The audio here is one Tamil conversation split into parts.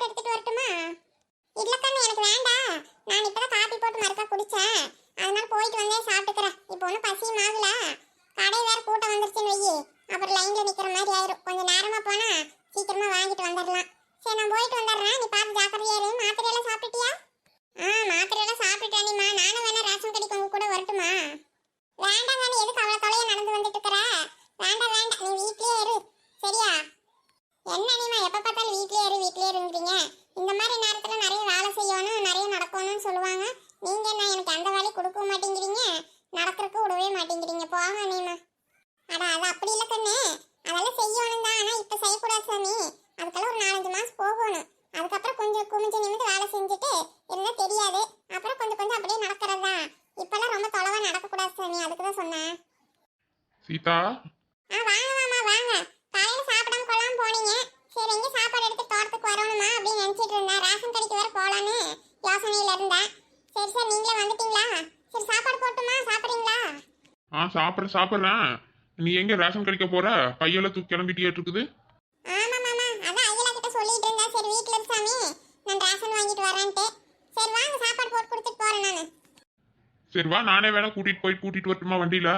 போட்டு எடுத்துட்டு வரட்டுமா இல்ல கண்ணு எனக்கு வேண்டாம் நான் இப்பதான் காபி போட்டு மறுக்கா குடிச்சேன் அதனால போயிட்டு வந்தே சாப்பிட்டுக்கிறேன் இப்போ ஒன்றும் பசியும் ஆகல கடை வேற கூட்டம் வந்துருச்சுன்னு வையி அப்புறம் லைன்ல நிக்கிற மாதிரி ஆயிரும் கொஞ்சம் நேரமா போனா சீக்கிரமா வாங்கிட்டு வந்துடலாம் சரி நான் போயிட்டு வந்துடுறேன் நீ பார்த்து ஜாக்கிரதையா இரு மாத்திரை எல்லாம் சாப்பிட்டுட்டியா ஆ மாத்திரை எல்லாம் சாப்பிட்டுட்டானிமா நானும் வேணா ரேஷன் கடைக்கு உங்க கூட வரட்டுமா வேண்டாம் வேணா எதுக்கு அவ்வளோ தொலையா நடந்து வந்துட்டு இருக்கிற வேண்டாம் வேண்டாம் நீ வீட்லயே இரு சரியா என்ன நீமா எப்ப பார்த்தாலும் வீட்லயே இரு வீட்லயே இருந்துறீங்க இந்த மாதிரி நேரத்துல நிறைய வேலை செய்யணும் நிறைய நடக்கணும்னு சொல்லுவாங்க நீங்க என்ன எனக்கு அந்த வேலையை கொடுக்க மாட்டேங்கிறீங்க நடக்கிறதுக்கு விடவே மாட்டேங்கிறீங்க போங்க நீமா அட அது அப்படி இல்ல கண்ணு அதெல்லாம் செய்யணும் தான் ஆனா இப்ப செய்யக்கூடாது சாமி அதுக்கெல்லாம் ஒரு நாலஞ்சு மாசம் போகணும் அதுக்கப்புறம் கொஞ்சம் குமிஞ்சு நிமிந்து வேலை செஞ்சுட்டு இருந்தா தெரியாது அப்புறம் கொஞ்சம் கொஞ்சம் அப்படியே நடக்கிறது தான் இப்பெல்லாம் ரொம்ப சாமி அதுக்கு தான் சொன்னேன் சீதா? ஆ வாங்க மாமா வாங்க. காலையில சாப்பிடாம கொள்ளாம போனீங்க. சரி எங்க சாப்பாடு எடுத்து தோட்டத்துக்கு வரணுமா அப்படின்னு நினைச்சிட்டு இருந்தேன். ரேஷன் கடைக்கு வேற போலான்னு யோசனையில இருந்தேன். சரி சரி நீங்களே வந்துட்டீங்களா? சரி சாப்பாடு போட்டுமா? சாப்பிடுறீங்களா? ஆ சாப்பிட்றேன் சாப்பிட்றேன். நீ எங்க ரேஷன் கடைக்க போற? கையில தூக்கி கிளம்பிட்டியே இருக்குது. ஆமா மாமா. அதான் ஐயா கிட்ட சொல்லிட்டு இருந்தேன். சரி வீட்ல இரு சாமி. நான் ரேஷன் வாங்கிட்டு வரேன்ட்டு. சரி வாங்க சாப்பாடு போட்டு கொடுத்துட்டு போறேன் நானு. சரி வா நானே வேணா கூட்டிட்டு போய் கூட்டிட்டு வரட்டுமா வண்டியில?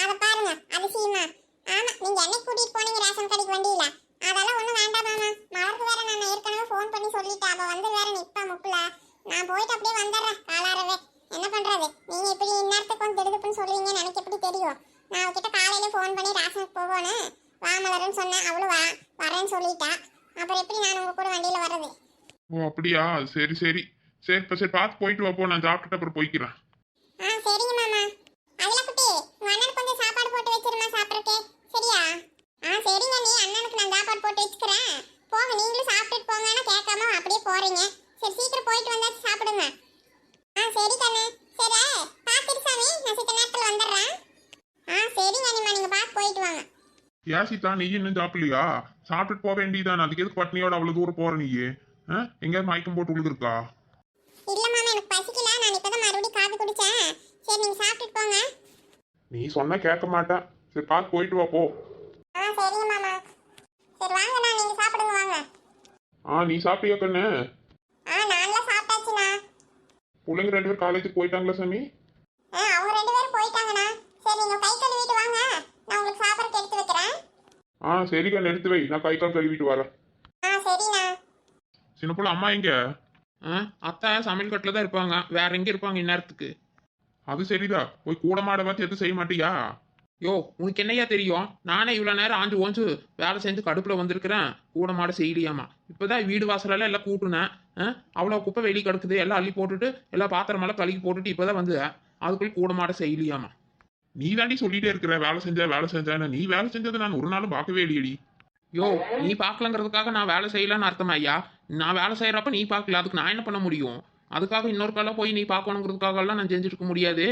அத பாருங்க அதிசயமா ஆமா நீங்க என்னைக்கு கூட்டிட்டு போனீங்க ரேஷன் கடைக்கு வண்டியில? அதெல்லாம் ஒண்ணும் வேண்டாம் மாமா. மலருக்கு வேற நான் ஏற்கனவே ஃபோன் பண்ணி சொல்லிட்டேன். அவ வந்து வேற நிப்பா முக்குல. நான் போயிட்டு அப்படியே வந்துடுறேன் காலாரவே. என்ன பண்றது? நீங்க இப்படி இந்நேரத்துக்கு வந்து திடுதுப்புன்னு சொல்லுவீங்கன்னு எனக்கு எப்படி தெரியும்? நான் அவகிட்ட காலையில ஃபோன் பண்ணி ரேஷனுக்கு போகணும் வா மலருன்னு சொன்னேன். அவளும் வா வரேன்னு சொல்லிட்டா. அப்புறம் எப்படி நான் உங்க கூட வண்டியில வர்றது? ஓ அப்படியா? சரி சரி. சரி இப்போ சரி பார்த்து போயிட்டு வா போ நான் சாப்பிட்டுட்டு அப்புறம் போய்க்கிறேன். ஆ சரிங்க மாமா. அதுல குட்டி உங்க அண்ணனுக்கு கொஞ்சம் சாப்பாடு போட்டு வச்சிருமா சாப்பிட்றக்கே சரியா? ஆ சரிங்க நீ அண்ணனுக்கு நான் சாப்பாடு போட்டு வச்சுக்கிறேன். போங்க நீங்களும் சாப்பிட்டுட்டு போங்கன்னு கேட்காம அப்படியே போறீங்க. சரி சீக்கிரம் போயிட்டு வந்தாச்சு சாப்பிடுங்க. ஆ சரி கண்ணு. சரி பாத்துரு சாமி நான் சித்த நேரத்தில் வந்துடுறேன். ஆ சரிங்க நீமா நீங்க பார்த்து போயிட்டு வாங்க. ஏன் சீதா நீ இன்னும் சாப்பிடலையா? சாப்பிட்டுட்டு போக வேண்டியதானே அதுக்கு எதுக்கு பட்னியோட அவ்வளவு தூரம் போற நீ எங்கேயாவது மயக்கம் போட்டு எனக்கு பசிக்கல நான் இப்பதான் மறுபடியும் காபி குடிச்சேன். சரி நீங்க சாப்பிட்டுட்டு போங்க. நீ சொன்னா கேட்க மாட்டேன். சரி பார்த்து போயிட்டு வா போ. ஆ சரிங்க மாமா. சரி வாங்கண்ணா நீங்க சாப்பிடுங்க வாங்க. ஆ நீ சாப்பிட்டியா கண்ணு? ஆ நான்லாம் சாப்பிட்டாச்சுண்ணா. பிள்ளைங்க ரெண்டு பேரும் காலேஜுக்கு போயிட்டாங்களா சாமி? ஆ அவங்க ரெண்டு பேரும் போயிட்டாங்கண்ணா. சரி நீங்க கை கழுவிட்டு வாங்க. நான் உங்களுக்கு சாப்பிட்றதுக்கு எடுத்து வைக்கிறேன். ஆ சரி கண்ணு எடுத்து வை. நான் கை கால் கழுவிட்டு வரேன். ஆ சரிண்ணா. சின்ன பிள்ளை அம்மா எங்க? அத்தா சமையல் கட்டில் தான் இருப்பாங்க. வேற எங்கே இருப்பாங்க இந்நேரத்துக்கு? அது சரிதா போய் கூட மாட பார்த்து எதுவும் செய்ய மாட்டியா? யோ உனக்கு என்னையா தெரியும்? நானே இவ்வளோ நேரம் ஆஞ்சு ஓஞ்சு வேலை செஞ்சு கடுப்பில் வந்திருக்கிறேன். கூட மாட செய்யலையாமா. இப்போதான் வீடு வாசலெல்லாம் எல்லாம் கூட்டுனேன். அவ்வளோ குப்பை வெளியே கிடக்குது. எல்லாம் அள்ளி போட்டுட்டு எல்லாம் பாத்திரமெல்லாம் கழுகி போட்டுட்டு இப்போதான் வந்து அதுக்குள்ள கூட மாட செய்யலையாமா. நீ தாண்டி சொல்லிட்டே இருக்கிற வேலை செஞ்சா வேலை செஞ்சா நீ வேலை செஞ்சதை நான் ஒரு நாளும் பார்க்கவே இல்லையடி. யோ நீ பார்க்கலங்கிறதுக்காக நான் வேலை செய்யலன்னு அர்த்தம் ஐயா? நான் வேலை செய்கிறப்ப நீ பார்க்கல அதுக்கு நான் என்ன பண்ண முடியும்? அதுக்காக இன்னொரு காலம் போய் நீ பார்க்கணுங்கிறதுக்காகலாம் நான் செஞ்சுட்டு இருக்க முடியாது.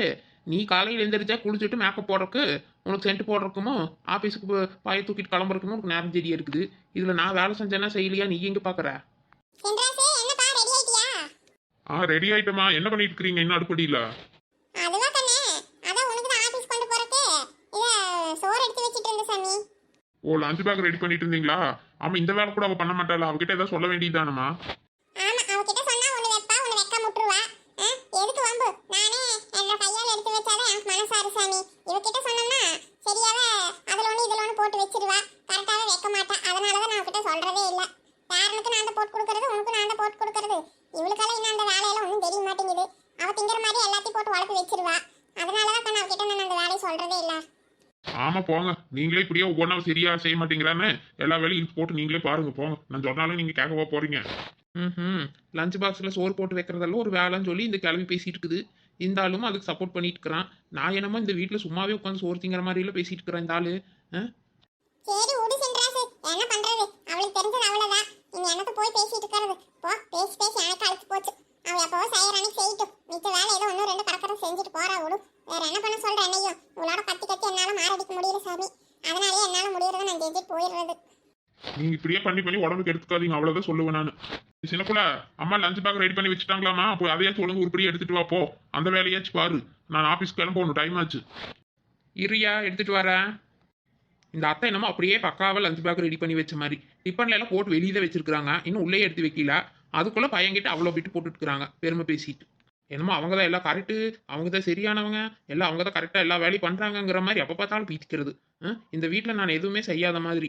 நீ காலையில் எந்திரிச்சா குளிச்சுட்டு மேக்கப் போடுறக்கு உனக்கு சென்ட் போடுறக்குமோ ஆஃபீஸுக்கு பாய தூக்கிட்டு கிளம்புறக்குமோ உனக்கு நேரம் சரியா இருக்குது. இதில் நான் வேலை செஞ்சேன்னா செய்யலையா? நீ எங்கே பார்க்குற ஆ ரெடி ஆயிட்டமா என்ன பண்ணிட்டு இருக்கிறீங்க இன்னும் அடுப்படியில அதுவா கண்ணே அதான் உனக்கு தான் ஆபீஸ் கொண்டு போறக்கு இத சோறு எடுத்து வச்சிட்டு இருந்த சாமி ஓ லஞ்ச் பேக் ரெடி பண்ணிட்டு இருந்தீங்களா ஆமா இந்த வேலை கூட அவ பண்ண மாட்டாளா? அவகிட்ட ஏதாவது சொல்ல வேண்டியதானமா ஆமா அவகிட்ட சொன்னா ஒண்ணு வைப்பா ஒண்ணு வைக்க முட்டுருவா ஆ, எதுக்கு வம்பு? நானே என்னோட கையால எடுத்து வச்சாதான் எனக்கு மனசாரு சாமி. இவகிட்ட சொன்னோம்னா சரியாவே அதுல ஒண்ணு இதுல ஒண்ணு போட்டு வச்சிருவா. கரெக்டாவே வைக்க மாட்டா. அதனாலதான் நான் அவகிட்ட சொல்றதே இல்ல. யாருக்கு நான் தான் போட்டு கொடுக்கறது உனக்கு நான் தான் போட்டு கொடுக்கறது. இவளுக்கெல்லாம் இன்னும் அந்த வேலையெல்லாம் ஒன்றும் தெரிய மாட்டேங்குது. அவ திங்கிற மாதிரி எல்லாத்தையும் போட்டு வளர்த்து வச்சிருவா. அதனாலதான் கண்ணு அவகிட்ட நான் அந்த வேலையை சொல்றதே இல்லை. ஆமா போங்க. நீங்களே இப்படியே ஒவ்வொன்றா சரியா செய்ய மாட்டேங்கிறான்னு எல்லா வேலையும் போட்டு நீங்களே பாருங்க போங்க. நான் சொன்னாலும் நீங்க கேட்கவா போறீங்க. ம் லஞ்ச் பாக்ஸில் சோறு போட்டு வைக்கிறதெல்லாம் ஒரு வேலைன்னு சொல்லி இந்த கிளம்பி பேசிட்டு இருக்குது. இந்த ஆளும் அதுக்கு சப்போர்ட் பண்ணிட்டு இருக்கிறான். நான் என்னமோ இந்த வீட்டில் சும்மாவே உட்காந்து சோறு திங்கிற மாதிரிலாம் பேசிட்டு இருக்கிறேன் இந்த ஆளு. ஆ? சரி விடு சென்றாசு என்ன பண்றது? அவளுக்கு தெரிஞ்சது அவ்வளவுதான். இனி எனக்கு போய் பேசிட்டு இருக்கிறது. போ பேசி பேசி எனக்கு அழுத்து போச்சு. அவள் எப்பவோ செய்யறானு செய்யட்டும் மிச்ச வேலை ஏதோ ஒன்று ரெண்டு கடற்கரை செஞ்சுட்டு போறா விடு வேற என்ன பண்ண சொல்கிறேன் என்னையும்? உங்களோட கத்தி கத்தி என்னால் மாரடிக்க முடியல சாமி. அதனாலே என்னால் முடியறத நான் செஞ்சுட்டு போயிடுறது. நீங்க இப்படியே பண்ணி பண்ணி உடம்புக்கு எடுத்துக்காதீங்க அவ்வளவுதான் சொல்லுவேன் நான். சின்ன புள்ள அம்மா லஞ்ச் பேக் ரெடி பண்ணி வச்சுட்டாங்களாமா அப்போ அதையாச்சும் ஒழுங்கு உருப்படியே எடுத்துட்டு வா போ. அந்த வேலையாச்சும் பாரு. நான் ஆபீஸ்க்கு கிளம்பணும் டைம் ஆச்சு. இரியா எடுத்துட்டு வரேன் இந்த அத்தை என்னமோ அப்படியே பக்காவை லஞ்ச் பேக் ரெடி பண்ணி வச்ச மாதிரி. டிஃபன்ல எல்லாம் போட்டு வெளியே தான் வச்சிருக்காங்க இன்னும் உள்ளே எடுத்து வைக்கல. அதுக்குள்ள பையன்கிட்ட அவ்வளோ விட்டு போட்டுட்டுருக்காங்க பெருமை பேசிட்டு. என்னமோ அவங்க தான் எல்லாம் கரெக்டு அவங்க தான் சரியானவங்க எல்லாம் அவங்க தான் கரெக்டாக எல்லா வேலையும் பண்ணுறாங்கங்கிற மாதிரி எப்போ பார்த்தாலும் பீத்திக்கிறது. இந்த வீட்டில் நான் எதுவுமே செய்யாத மாதிரி.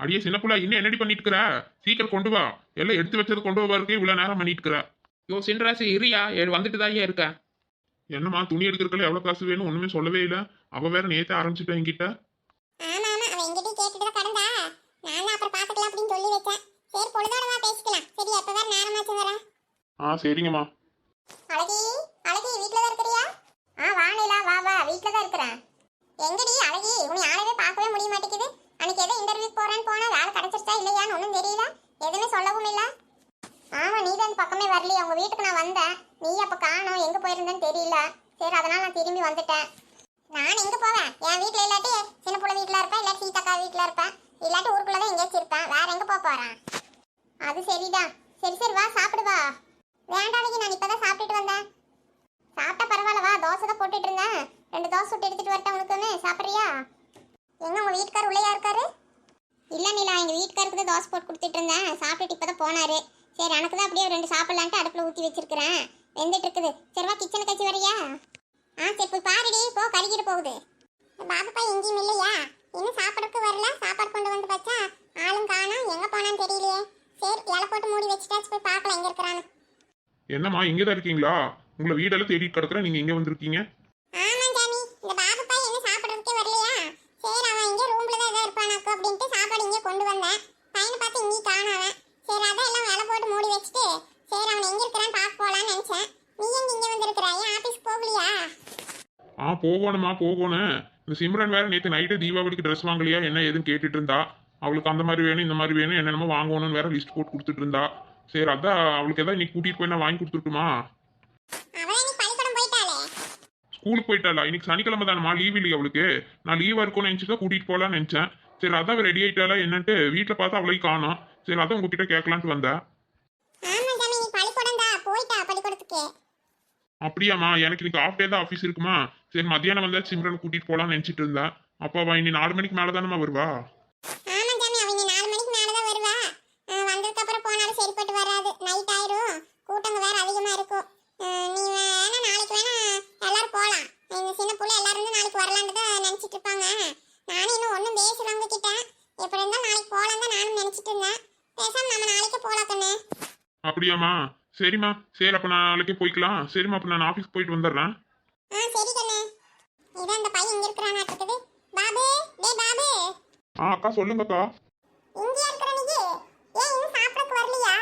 அடியே சின்ன பிள்ளை இன்னும் என்னடி பண்ணிட்டு இருக்கிற சீக்கிரம் கொண்டு வா. எல்லாம் எடுத்து வச்சது கொண்டு வரதுக்கு இவ்வளோ நேரம் பண்ணிட்டு இருக்கிற யோ சின்ராசி இரியா ஏ- வந்துட்டு தான் இருக்க? என்னம்மா துணி எடுக்கிறதுக்குள்ள எவ்வளோ காசு வேணும்? ஒன்றுமே சொல்லவே இல்லை. அவள் வேற நேற்று ஆரம்பிச்சுட்டா என்கிட்ட ஆமா ஆமா அவன் எங்கிட்டயும் கேட்டுட்டு தான் கடந்தா நான் அப்புறம் பாத்துக்கலாம் அப்படின்னு சொல்லி வச்சேன் சரி பொழுதோட வா பேசிக்கலாம் சரி எப்ப வேற நேரமாச்சு வரேன் ஆ சரிங்கம்மா அழகி அழகி வீட்ல தான் இருக்கிறியா ஆ வா நிலா வா வா வீட்ல தான் இருக்கிறேன் எங்கடி அழகி உன்னை யாரையே பார்க்கவே முடிய மாட்டேங்குது அன்னைக்கு ஏதோ இன்டர்வியூ போறேன்னு போனா வேலை கிடைச்சிருச்சா இல்லையான்னு ஒன்றும் தெரியல எதுவுமே சொல்லவும் இல்ல ஆமா நீ தான் இந்த பக்கமே வரலையே உங்க வீட்டுக்கு நான் வந்தேன் நீ அப்ப காணோம் எங்க போயிருந்தேன்னு தெரியல சரி அதனால நான் திரும்பி வந்துட்டேன் நான் எங்க போவேன் என் வீட்ல இல்லாட்டி சின்ன புள்ள வீட்ல இருப்பேன் இல்லாட்டி சீதாக்கா வீட்ல இருப்பேன் இல்லாட்டி ஊருக்குள்ள தான் எங்கேயாச்சும் இருப்பேன் வேற எங்க போக போறேன் அது சரிதான் சரி சரி வா சாப்பிடு வா வேண்டாம் நான் வந்தேன். சாப்பிட்டா பரவாயில்ல வா தோசை தான் போட்டுட்டு இருந்தேன். ரெண்டு தோசை சுட்டு எடுத்துட்டு வரட்டேன் உனக்குமே சாப்பிட்றியா? எங்க உங்க வீட்டுக்கார் உள்ளயா இருக்காரு? இல்ல நீலா எங்க வீட்டுக்காருக்கு தான் தோசை போட்டு கொடுத்துட்டு இருந்தேன். சாப்பிட்டுட்டு இப்பதான் போனாரு. சரி எனக்கு தான் அப்படியே ரெண்டு சாப்பிடலான்ட்டு அடுப்புல ஊத்தி வச்சிருக்கிறேன். வெந்துட்டு இருக்குது. சரி வா கிச்சனுக்கு கட்சி வரியா? ஆ சரி போய் பாருடி. போ கருகிட்டு போகுது. பாபப்பா எங்கேயும் இல்லையா? இன்னும் சாப்பிடறதுக்கு வரல. சாப்பாடு கொண்டு வந்து வச்சா ஆளும் காணோம். எங்க போனான்னு தெரியலையே. சரி இலை போட்டு மூடி வச்சுட்டாச்சு. போய் பார்க்கலாம் என்னம்மா இங்கதான் இருக்கீங்களா? உங்களை வீடெல்லாம் தேடிட்டு கிடக்குறேன். நீங்க எங்க வந்திருக்கீங்க? ஆமா ஜாமி இந்த பாபு பையன் என்ன சாப்பிடறதுக்கே வரலையா? சரி அவன் இங்க தான் இங்க இங்க போகலையா? ஆ போகணுமா போகணும். இந்த சிம்ரன் வேற நேற்று நைட்டு தீபாவளிக்கு ட்ரெஸ் வாங்கலையா? என்ன ஏதுன்னு கேட்டுட்டு இருந்தா. அவளுக்கு அந்த மாதிரி வேணும் இந்த மாதிரி வேணும் என்னென்னமோ வாங்கணும்னு வேற லிஸ்ட் போட்டு கொடுத்துட்டு இருந்தா. சரி அதான் அவளுக்கு ஏதாவது நீ கூட்டிட்டு போய் நான் வாங்கி போயிட்டாளே. ஸ்கூலுக்கு போயிட்டாளா? இன்னைக்கு சனிக்கிழமை தானம்மா லீவ் இல்லையா அவளுக்கு? நான் லீவா இருக்கும்னு நினைச்சு தான் கூட்டிட்டு போகலான்னு நினைச்சேன். சரி அதான் ரெடி ஆயிட்டாளா என்னன்ட்டு வீட்டில் பார்த்தா அவளையும் காணோம். சரி அதான் உங்ககிட்ட கேட்கலான்ட்டு வந்தேன் அப்படியாம்மா எனக்கு இன்னைக்கு ஆஃப் டே தான் ஆஃபீஸ் இருக்குமா? சரி மத்தியானம் வந்தா சிம்ரன் கூட்டிட்டு போகலான்னு நினைச்சிட்டு இருந்தேன் அப்போ இனி நாலு மணிக்கு மேலே தானம்மா வருவா ஆமா ஜாமி அவன் நீ நாலு மணிக்கு மேல தான் வருவா அஹ் வந்ததுக்கு அப்புறம் போனாலும் சரிப்பட்டு வராது நைட் ஆயிரும் கூட்டங்க வேற அதிகமா இருக்கும் அஹ் நீ வேணா நாளைக்கு வேணா எல்லாரும் போலாம் இந்த சின்ன புள்ள எல்லாரும் வந்து நாளைக்கு வரலான்னு தான் நினைச்சிட்டு இருப்பாங்க நானும் இன்னும் ஒன்றும் பேசல அவங்க கிட்ட எப்படி இருந்தாலும் நாளைக்கு போலாம் தான் நானும் நினைச்சிட்டு இருந்தேன் பேசாம நம்ம நாளைக்கு போலாம் கண்ணு அப்படியாம்மா? சரிம்மா. சரி அப்போ நான் நாளைக்கே போய்க்கலாம். சரிம்மா அப்போ நான் ஆஃபீஸ் போயிட்டு வந்துடுறேன். ஆ சரி கண்ணு. இதான் இந்த பையன் இங்க இருக்கிறானா இருக்குது பாபு டே பாபு. ஆ அக்கா சொல்லுங்கக்கா. இங்கேயா இருக்கிற நீ? ஏன் இன்னும் சாப்பிடக்கு வரலையா?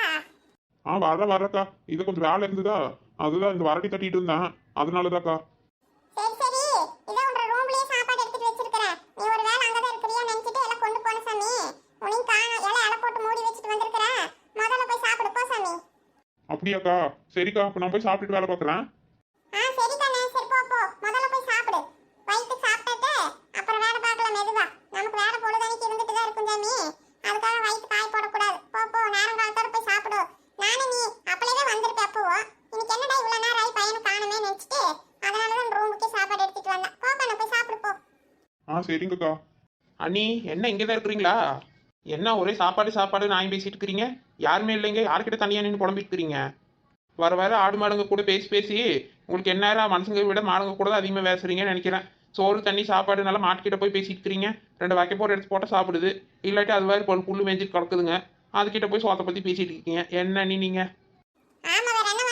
ஆ வர வரக்கா இது கொஞ்சம் வேலை இருந்ததா? அதுதான் இந்த வரட்டி தட்டிட்டு இருந்தேன். அதனாலதாக்கா சரி சரி இதை உன்ற ரூம்லயே சாப்பாடு எடுத்துட்டு வச்சிருக்கிறேன் நீ ஒரு வேளை அங்கதான் இருக்கிறியா நினைச்சிட்டு எல்லாம் கொண்டு போன சாமி உனையும் காணோம் இலை இலை போட்டு மூடி வச்சுட்டு வந்திருக்கிற முதல்ல போய் சாப்பிடு போ சாமி அப்படியாக்கா? சரிக்கா அப்போ நான் போய் சாப்பிட்டுட்டு வேலை பார்க்குறேன். ஆ சரி தானே சரி போ போ. முதல்ல போய் சாப்பிடு. வயிற்றுக்கு சாப்பிட்டுட்டு அப்புறம் வேலை பார்க்கலாம் மெதுவா. நமக்கு வேலை பொழுதனைக்கு இருந்துட்டு தான் இருக்கும் சாமி அதுக்காக வயிற்று காய் போடக்கூடாது. போ போ. நேரம் காலத்தோட போய் சாப்பிடு. நானும் நீ அப்பளவே வந்திருப்ப அப்போ. இன்னைக்கு என்னடா இவ்வளோ நேரம் ஆகி பையனை காணுமே நினச்சிட்டு அதனால தான் ரூமுக்கே சாப்பாடு எடுத்துட்டு வந்தேன். போ பண்ண போய் சாப்பிடு போ. ஆ சரிங்கக்கா. அண்ணி என்ன இங்கே தான் இருக்கிறீங்களா? என்ன ஒரே சாப்பாடு சாப்பாடு நான் பேசிட்டு இருக்கிறீங்க? யாருமே இல்லைங்க. யார்கிட்ட தனியாக நின்று புலம்பிட்டு இருக்கிறீங்க? வர வர ஆடு மாடுங்க கூட பேசி பேசி உங்களுக்கு என்ன மனுஷங்க விட மாடுங்க கூட தான் அதிகமாக பேசுறீங்கன்னு நினைக்கிறேன். சோறு தண்ணி சாப்பாடு நல்லா மாட்டுக்கிட்ட போய் பேசிட்டு இருக்கிறீங்க. ரெண்டு வாக்கை போட்டு எடுத்து போட்டால் சாப்பிடுது. இல்லாட்டி அது மாதிரி பொருள் புல்லு மேய்ஞ்சிட்டு கிடக்குதுங்க. அதுக்கிட்ட போய் சோத்தை பற்றி பேசிட்டு இருக்கீங்க. என்ன நீ நீங்கள் ஆமா தான் நான்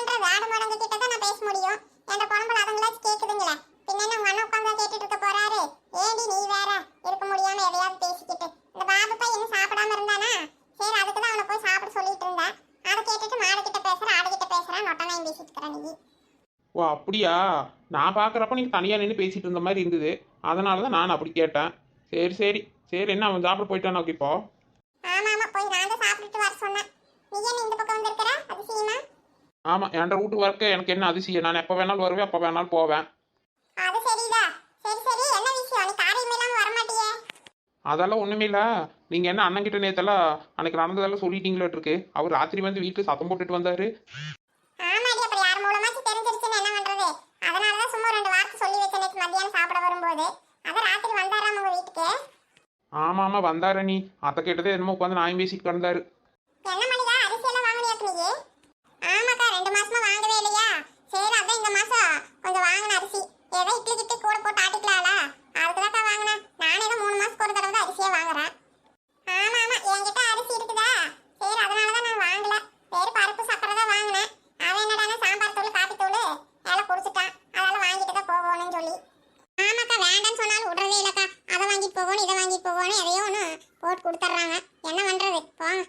முடியும். என்ற குழம்புல அதுங்களாச்சும் கேக்குதுங்களே. பின்ன என்ன உங்க அண்ணன் உட்காந்து கேட்டுட்டு இருக்க போறாரு? ஏடி நீ வேற? இருக்க முடியாம எதையாவது பேசிக்கிட்டு இந்த பாபு பையன் இன்னும் சாப்பிடாம இருந்தானா? சரி அதுக்கு தான் அவனை போய் சாப்பிட சொல்லிட்டு இருந்தேன். அதை கேட்டுட்டு மாடு கிட்ட பேசுற ஆடு கிட்ட பேசுறேன் நொட்டனாயும் பேசிட்டு நீ ஓ அப்படியா? நான் பார்க்குறப்ப நீங்கள் தனியாக நின்று பேசிட்டு இருந்த மாதிரி இருந்தது. அதனால தான் நான் அப்படி கேட்டேன். சரி சரி. சரி என்ன அவன் சாப்பிட போயிட்டானா இப்போ? ஆமா ஆமா போய் நான் தான் சாப்பிட்டுட்டு வர சொன்னேன். நீ என்ன இந்த பக்கம் வந்திருக்கிற? அதிசயமா? ஆமாம் என் ரூட்டு வரக்க எனக்கு என்ன அதிசயம்? நான் எப்போ வேணாலும் வருவேன் எப்போ வேணாலும் போவேன் அது சரிதா சரி சரி என்ன விஷயம் நீ காரியமே இல்லாம வர மாட்டியே அதெல்லாம் ஒன்றுமே இல்லை. நீங்கள் என்ன அண்ணன்கிட்ட நேத்தெல்லாம் அன்னைக்கு நடந்ததெல்லாம் சொல்லிட்டீங்களோ இருக்கு அவர் ராத்திரி வந்து வீட்டில் சத்தம் போட்டுட்டு வந்தார். ஆமாடி அப்புறம் யார் மூலமாச்சும் தெரிஞ்சிருச்சுன்னு என்ன பண்றது? அதனால தான் சும்மா ரெண்டு வார்த்தை சொல்லி வச்சேன் நேற்று மத்தியானம் சாப்பிட வரும்போது. அதான் ராத்திரி வந்தாராம் உங்க வீட்டுக்கு? ஆமா ஆமா வந்தாரு நீ அத்தை கேட்டதே என்னமோ உட்காந்து நாயும் பேசிட்டு கிடந்தாரு என்ன மணிதா அரிசி எல்லாம் வாங்கினியாக்கு நீ ஆமாக்கா ரெண்டு மாசமா வாங்கவே இல்லையா சரி அதான் இந்த மாசம் கொஞ்சம் வாங்கின அரிசி ஏதோ இட்லி கிட்டி கூட போட்டு ஆட்டிக்கலாம்ல அதுக்குதாக்கா வாங்கினேன் நானே தான் மூணு மாசத்துக்கு ஒரு தடவை தான் அரிசியே வாங்குறேன் ஆமா ஆமா என்கிட்ட அரிசி இருக்குதா சரி அதனால தான் நான் வாங்கல வேறு பருப்பு சக்கரை தான் வாங்கினேன் அவன் என்னடானா சாம்பார் தூள் காப்பி தூள் எல்லாம் குடிச்சிட்டான் அதனால வாங்கிட்டு தான் போகணும்னு சொல்லி ஆமாக்கா வேண்டாம்னு சொன்னாலும் விடுறதே இல்லக்கா அதை வாங்கிட்டு போகணும் இதை வாங்கிட்டு போகணும் எதையோ ஒன்று போட்டு கொடுத்துட்றாங்க என்ன பண்றது போங்க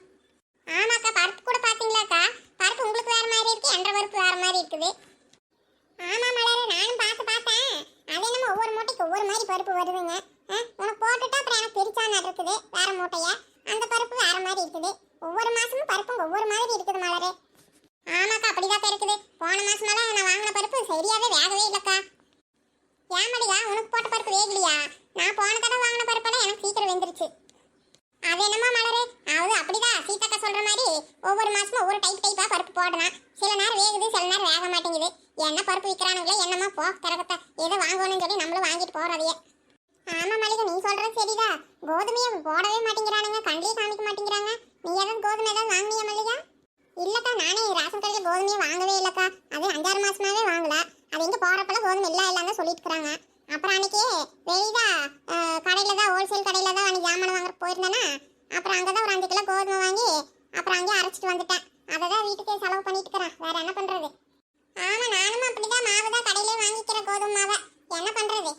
ஆமாக்கா பருப்பு கூட பாத்தீங்களாக்கா பருப்பு உங்களுக்கு வேற மாதிரி இருக்கு என்ற பருப்பு வேற மாதிரி இருக்குது ஆமா மலர் நானும் பார்த்து பார்த்தேன் அது என்னமோ ஒவ்வொரு மூட்டைக்கு ஒவ்வொரு மாதிரி பருப்பு வருதுங்க ஆ, உனக்கு போட்டுட்டு அப்புறம் எனக்கு பிரிச்சான இருக்குது வேற மூட்டைய அந்த பருப்பு வேற மாதிரி இருக்குது ஒவ்வொரு மாசமும் பருப்பும் ஒவ்வொரு மாதிரி இருக்குது மலரு ஆமாக்கா அப்படிதான் இருக்குது மாசம் மாசமெல்லாம் நான் வாங்கின பருப்பு சரியாவே வேகவே இல்லக்கா. ஏமாடியா உனக்கு போட்ட பருப்பு வேகலையா? நான் போன தடவை வாங்கின பருப்பெல்லாம் எனக்கு சீக்கிரம் வெந்துருச்சு. அது என்னமா மலரு. அது அப்படிதான் சீதாக்கா சொல்ற மாதிரி ஒவ்வொரு மாசமும் ஒவ்வொரு டைப் டைப்பா பருப்பு போடணும் சில நேரம் வேகுது சில நேரம் வேக மாட்டேங்குது. என்ன பருப்பு விற்கிறானுங்களே என்னமா போ திறக்கத்த எதை வாங்கணும்னு சொல்லி நம்மளும் வாங்கிட்டு போறதையே ஆமா மளிகை நீ சொல்றது சரிதான். கோதுமையை போடவே மாட்டேங்கிறானுங்க கண்ணிலே காமிக்க மாட்டேங்கிறாங்க. நீ எதாவது கோதுமை ஏதாவது வாங்கினியா மல்லிகா? இல்லக்கா நானே ராசன் கடையில் கோதுமையை வாங்கவே இல்லக்கா. அது அஞ்சாறு மாசமாவே வாங்கல. அது எங்க போறப்பெல்லாம் கோதுமை இல்ல இல்லன்னு சொல்லிட்டு அப்புறம் அன்னைக்கு வெளிதா கடையில தான் ஹோல்சேல் கடையில தான் அன்னைக்கு ஜாமான் வாங்க போயிருந்தேன்னா அப்புறம் அங்கே தான் ஒரு அஞ்சு கிலோ கோதுமை வாங்கி அப்புறம் அங்கேயே அரைச்சிட்டு வந்துட்டேன். அதை தான் வீட்டுக்கு செலவு பண்ணிட்டு இருக்கிறேன் வேற என்ன பண்றது? ஆமா நானும் அப்படிதான். மாவு தான் கடையிலே வாங்கிக்கிறேன் கோதுமை மாவை. என்ன பண்றது?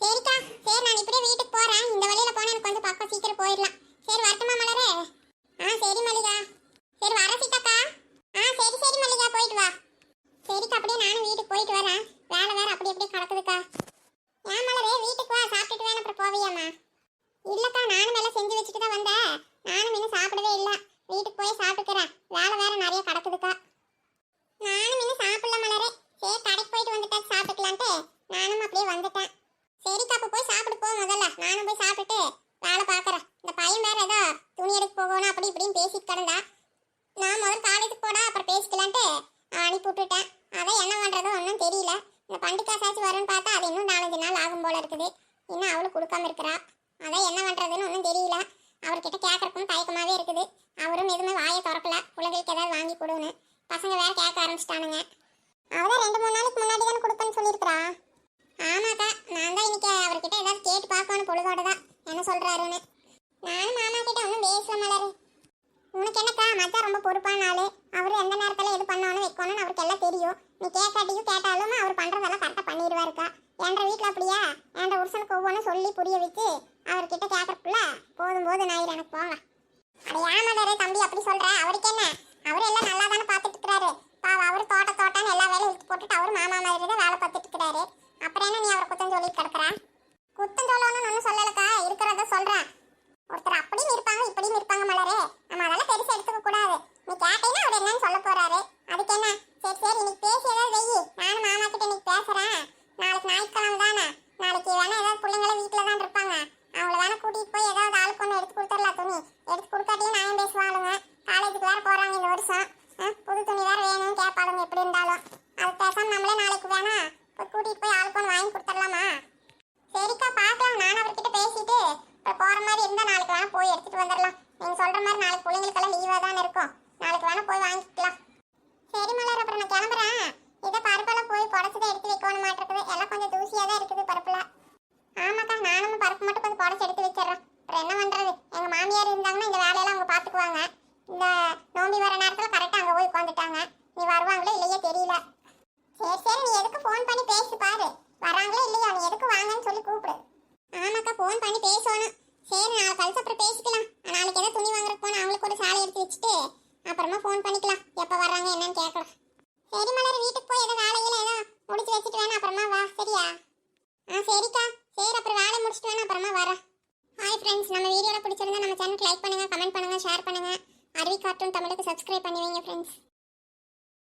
சரிக்கா சரி நான் இப்படியே வீட்டுக்கு போறேன். இந்த வழியில போனா எனக்கு கொஞ்சம் பக்கம் சீக்கிரம் போயிடலாம். சரி வரட்டுமா மலரே ஆ சரி மல்லிகா சரி வர சீதாக்கா ஆ சரி சரி மல்லிகா போயிட்டு வா சரிக்கா அப்படியே நானும் வீட்டுக்கு போயிட்டு வரேன் வேலை வேற அப்படி அப்படியே கிடக்குதுக்கா ஏன் மலரே வீட்டுக்கு வா சாப்பிட்டுட்டு வேணும் அப்புறம் போவியாம்மா இல்லக்கா நானும் எல்லாம் செஞ்சு வச்சுட்டு தான் வந்தேன் நானும் இன்னும் சாப்பிடவே இல்லை வீட்டுக்கு போய் சாப்பிட்டுக்கிறேன் வேலை வேற நிறைய கிடக்குதுக்கா நானும் இன்னும் சாப்பிடல மலரே சரி கடைக்கு போயிட்டு வந்துட்டா சாப்பிட்டுக்கலான்ட்டு நானும் அப்படியே வந்துட்டேன் சரிக்கா அப்போ போய் சாப்பிட்டு போ முதல்ல நானும் போய் சாப்பிட்டுட்டு வேலை பார்க்குறேன் இந்த பையன் வேற ஏதோ துணி எடுக்க போகணும் அப்படி இப்படின்னு பேசிட்டு கிடந்தா. நான் முதல்ல காலேஜுக்கு போடா அப்புறம் பேசிக்கலான்ட்டு அனுப்பி விட்டுட்டேன். அதான் என்ன பண்ணுறதோ ஒன்றும் தெரியல. இந்த பண்டிகாசாச்சும் வரும்னு பார்த்தா அது இன்னும் நாலஞ்சு நாள் ஆகும் போல இருக்குது. இன்னும் அவளும் கொடுக்காம இருக்கிறா. அதான் என்ன பண்ணுறதுன்னு ஒன்றும் தெரியல. அவர்கிட்ட கேட்கறக்கும் தயக்கமாகவே இருக்குது. அவரும் எதுவுமே வாயை திறக்கல. பிள்ளைகளுக்கு ஏதாவது வாங்கி கொடுன்னு. பசங்க வேற கேட்க ஆரம்பிச்சிட்டானுங்க. அவதான் ரெண்டு மூணு நாளைக்கு முன்னாடி தானே கொடுப்பேன்னு சொல்லியிருக்கிறா. ஆமாக்கா நான் தான் இன்னைக்கு அவர்கிட்ட ஏதாவது கேட்டு பார்க்கணும் பொழுதோட தான் என்ன சொல்கிறாருன்னு நானும் மாமா கிட்ட ஒன்றும் பேசல மலரு. உனக்கு என்னக்கா மச்சான் ரொம்ப பொறுப்பான ஆளு. அவர் எந்த நேரத்தில் எது பண்ணணும் வைக்கணும்னு அவருக்கு எல்லாம் தெரியும். நீ கேட்காட்டியும் கேட்டாலும் அவர் பண்ணுறதெல்லாம் கரெக்டாக பண்ணிடுவாருக்கா. என்ற வீட்டில் அப்படியா? என்ற உருசனுக்கு ஒவ்வொன்றும் சொல்லி புரிய வச்சு அவர்கிட்ட கேட்கறதுக்குள்ள போதும் போது நாயிரு எனக்கு போங்க. அட ஏமாதாரு தம்பி அப்படி சொல்கிற அவருக்கு என்ன? அவர் எல்லாம் நல்லா தானே பார்த்துட்டு இருக்கிறாரு பாவம் அவர் தோட்ட தோட்டன்னு எல்லா வேலையும் போட்டுட்டு அவர் மாமா மாதிரி தான் வேலை பார்த்துட்டு இருக்கிறாரு அப்புறம் என்ன நீ அவரை குத்தம் சொல்லி கிடக்குற குத்தம் சொல்லணும்னு ஒன்றும் சொல்லலக்கா இருக்கிறத சொல்றேன் ஒருத்தர் அப்படியும் இருப்பாங்க இப்படியும் இருப்பாங்க மலரே நம்ம அதெல்லாம் பெருசா எடுத்துக்க கூடாது நீ கேட்டீங்கன்னா அவர் என்னன்னு சொல்ல போறாரு அதுக்கு என்ன சரி சரி இன்னைக்கு பேசி ஏதாவது வெயி நானும் மாமா கிட்ட இன்னைக்கு பேசுறேன் நாளைக்கு ஞாயிற்றுக்கிழமை தானே நாளைக்கு வேணா ஏதாவது பிள்ளைங்களும் வீட்டில் தான் இருப்பாங்க அவங்கள வேணா கூட்டிட்டு போய் ஏதாவது ஆளுக்கு ஒன்று எடுத்து கொடுத்துடலாம் துணி எடுத்து கொடுக்காட்டியும் நான் பேசுவாளுங்க காலேஜுக்கு வேற போறாங்க இந்த வருஷம் ஆ, புது துணி வேற வேணும்னு கேட்பாளுங்க எப்படி இருந்தாலும் அது பேசாம நம்மளே நாளைக்கு வேணா போய் கூட்டிட்டு போய் ஆளுக்கு ஒன்று வாங்கி கொடுத்துடலாமா? சரிக்கா பார்க்கலாம். நான் அவர்கிட்ட பேசிட்டு இப்போ போகிற மாதிரி இருந்தால் நாளைக்கு வேணால் போய் எடுத்துகிட்டு வந்துடலாம். நீங்கள் சொல்கிற மாதிரி நாளைக்கு பிள்ளைங்களுக்கெல்லாம் லீவாக தான் இருக்கும். நாளைக்கு வேணால் போய் வாங்கிக்கலாம். சரி மலர் அப்புறம் நான் கிளம்புறேன். இதை பருப்பெல்லாம் போய் புடச்சதை எடுத்து வைக்கணும் மாட்டிருக்குது எல்லாம் கொஞ்சம் தூசியாக தான் இருக்குது பருப்பில். ஆமாக்கா நானும் பருப்பு மட்டும் கொஞ்சம் புடச்சு எடுத்து வச்சிடுறேன். அப்புறம் என்ன பண்ணுறது எங்கள் மாமியார் இருந்தாங்கன்னா இந்த வேலையெல்லாம் அவங்க பார்த்துக்குவாங்க. இந்த நோம்பி வர நேரத்தில் கரெக்டாக அங்கே போய் உட்காந்துட்டாங்க நீ வருவாங்களோ இல்லையோ தெரியல. சரி சரி நீ எதுக்கு